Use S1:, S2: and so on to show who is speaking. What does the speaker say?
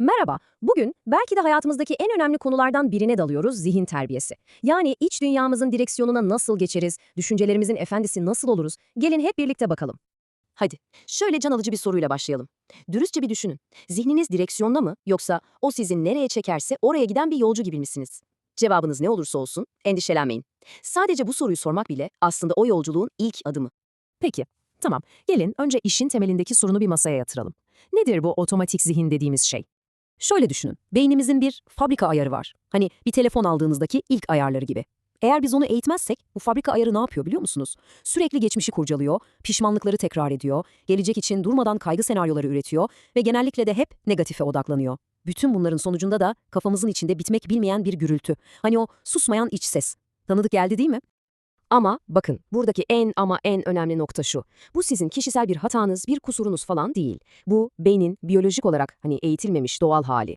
S1: Merhaba, bugün belki de hayatımızdaki en önemli konulardan birine dalıyoruz, zihin terbiyesi. Yani iç dünyamızın direksiyonuna nasıl geçeriz, düşüncelerimizin efendisi nasıl oluruz? Gelin hep birlikte bakalım. Hadi, şöyle can alıcı bir soruyla başlayalım. Dürüstçe bir düşünün. Zihniniz direksiyonda mı yoksa o sizi nereye çekerse oraya giden bir yolcu gibi misiniz? Cevabınız ne olursa olsun, endişelenmeyin. Sadece bu soruyu sormak bile aslında o yolculuğun ilk adımı.
S2: Peki, tamam. Gelin önce işin temelindeki sorunu bir masaya yatıralım. Nedir bu otomatik zihin dediğimiz şey? Şöyle düşünün, beynimizin bir fabrika ayarı var. Hani bir telefon aldığınızdaki ilk ayarları gibi. Eğer biz onu eğitmezsek bu fabrika ayarı ne yapıyor biliyor musunuz? Sürekli geçmişi kurcalıyor, pişmanlıkları tekrar ediyor, gelecek için durmadan kaygı senaryoları üretiyor ve genellikle de hep negatife odaklanıyor. Bütün bunların sonucunda da kafamızın içinde bitmek bilmeyen bir gürültü. Hani o susmayan iç ses. Tanıdık geldi değil mi?
S1: Ama bakın buradaki en ama en önemli nokta şu. Bu sizin kişisel bir hatanız, bir kusurunuz falan değil. Bu beynin biyolojik olarak hani eğitilmemiş doğal hali.